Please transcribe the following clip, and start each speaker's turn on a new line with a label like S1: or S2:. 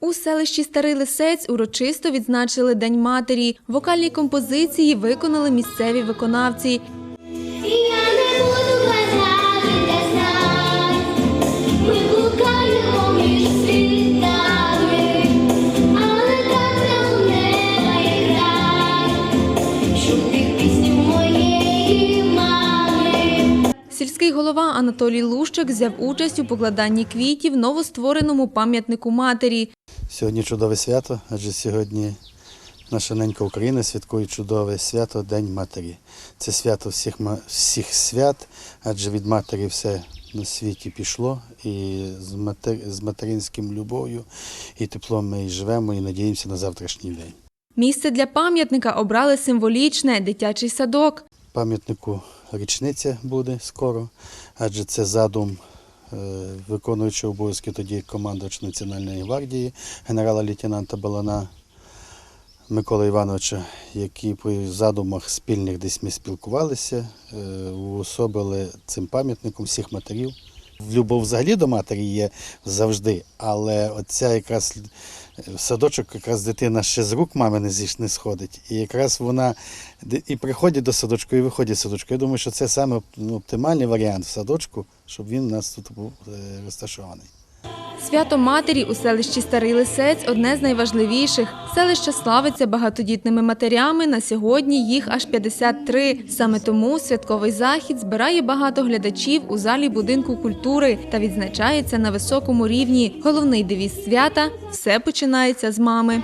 S1: У селищі Старий Лисець урочисто відзначили День матері. Вокальні композиції виконали місцеві виконавці. Сільський голова Анатолій Лущик взяв участь у покладанні квітів новоствореному пам'ятнику матері.
S2: Сьогодні чудове свято, адже сьогодні наша ненька Україна святкує чудове свято День Матері. Це свято всіх, всіх свят, адже від матері все на світі пішло, і з, матер, з материнським любов'ю і теплом ми і живемо і надіємося на завтрашній день.
S1: Місце для пам'ятника обрали символічне дитячий садок.
S2: Пам'ятнику річниця буде скоро, адже це задум е, виконуючого обов'язки тоді командувача Національної гвардії генерала-лейтенанта Балана Миколи Івановича, які по задумах спільних десь ми спілкувалися, е, уособили цим пам'ятником всіх матерів. Любов взагалі до матері є завжди, але оця якраз е, в садочок якраз дитина ще з рук мами не зіш не сходить. І якраз вона і приходить до садочку, і виходить з садочку. Я думаю, що це саме ну, оптимальний варіант в садочку, щоб він у нас тут був е, розташований.
S1: Свято матері у селищі Старий Лисець одне з найважливіших. Селище славиться багатодітними матерями. На сьогодні їх аж 53. Саме тому святковий захід збирає багато глядачів у залі будинку культури та відзначається на високому рівні. Головний девіз свята все починається з мами.